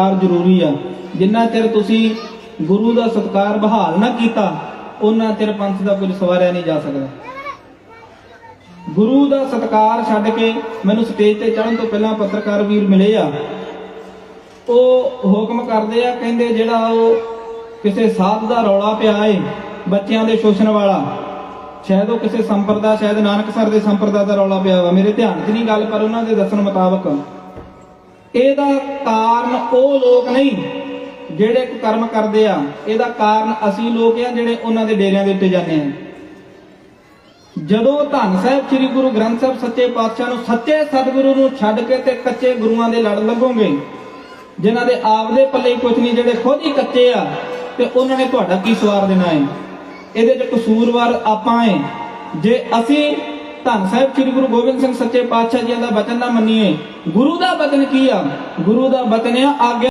ਸਤਿਕਾਰ ਜ਼ਰੂਰੀ ਆ। ਜਿੰਨਾ ਚਿਰ ਤੁਸੀਂ ਗੁਰੂ ਦਾ ਸਤਿਕਾਰ ਬਹਾਲ ਨਾ ਕੀਤਾ ਉਹਨਾਂ ਚਿਰ ਪੰਥ ਦਾ ਕੁਝ ਸਵਾਰਿਆ ਨਹੀਂ ਜਾ ਸਕਦਾ। ਗੁਰੂ ਦਾ ਸਤਿਕਾਰ ਛੱਡ ਕੇ ਮੈਨੂੰ ਸਟੇਜ ਤੇ ਚੜ੍ਹਨ ਤੋਂ ਪਹਿਲਾਂ ਪੱਤਰਕਾਰ ਵੀਰ ਮਿਲੇ ਆ। ਉਹ ਹੁਕਮ ਕਰਦੇ ਆ, ਕਹਿੰਦੇ ਜਿਹੜਾ ਉਹ ਕਿਸੇ ਸਾਧ ਦਾ ਰੌਲਾ ਪਿਆ ਏ, ਬੱਚਿਆਂ ਦੇ ਸ਼ੋਸ਼ਣ ਵਾਲਾ, ਸ਼ਾਇਦ ਉਹ ਕਿਸੇ ਸੰਪਰਦਾ, ਸ਼ਾਇਦ ਨਾਨਕਸਰ ਦੇ ਸੰਪਰਦਾ ਦਾ ਰੌਲਾ ਪਿਆ ਵਾ। ਮੇਰੇ ਧਿਆਨ 'ਚ ਨਹੀਂ ਗੱਲ, ਪਰ ਉਹਨਾਂ ਦੇ ਦੱਸਣ ਮੁਤਾਬਕ ਇਹਦਾ ਕਾਰਨ ਉਹ ਲੋਕ ਨਹੀਂ ਜਿਹੜੇ ਕਰਮ ਕਰਦੇ ਆ। ਇਹਦਾ ਕਾਰਨ ਅਸੀਂ ਲੋਕ ਆ ਜਿਹੜੇ ਉਹਨਾਂ ਦੇ ਡੇਰਿਆਂ ਦੇ ਉੱਤੇ ਜਾਂਦੇ ਆ। ਜਦੋਂ ਧੰਨ ਸਾਹਿਬ ਸ੍ਰੀ ਗੁਰੂ ਗ੍ਰੰਥ ਸਾਹਿਬ ਸੱਚੇ ਪਾਤਸ਼ਾਹ ਨੂੰ ਸੱਚੇ ਸਤਿਗੁਰੂ ਨੂੰ ਛੱਡ ਕੇ ਤੇ ਕੱਚੇ ਗੁਰੂਆਂ ਦੇ ਲੜ ਲੱਗੋਗੇ, ਜਿਨ੍ਹਾਂ ਦੇ ਆਪਦੇ ਪੱਲੇ ਕੁਝ ਨਹੀਂ, ਜਿਹੜੇ ਖੁਦ ਹੀ ਕੱਚੇ ਆ, ਤੇ ਉਹਨਾਂ ਨੇ ਤੁਹਾਡਾ ਕੀ ਸਵਾਰ ਦੇਣਾ ਹੈ? ਇਹਦੇ 'ਚ ਕਸੂਰਵਾਰ ਆਪਾਂ ਏ ਜੇ ਅਸੀਂ ਧੰਨ ਸਾਹਿਬ, ਸ੍ਰੀ ਗੁਰੂ ਗੋਬਿੰਦ ਸਿੰਘ ਸੱਚੇ ਪਾਤਸ਼ਾਹ ਜੀ ਦਾ ਬਚਨ ਨਾ ਮੰਨੀਏ। ਗੁਰੂ ਦਾ ਬਚਨ ਕੀ ਆ? ਗੁਰੂ ਦਾ ਬਚਨ ਆ ਆਗੇ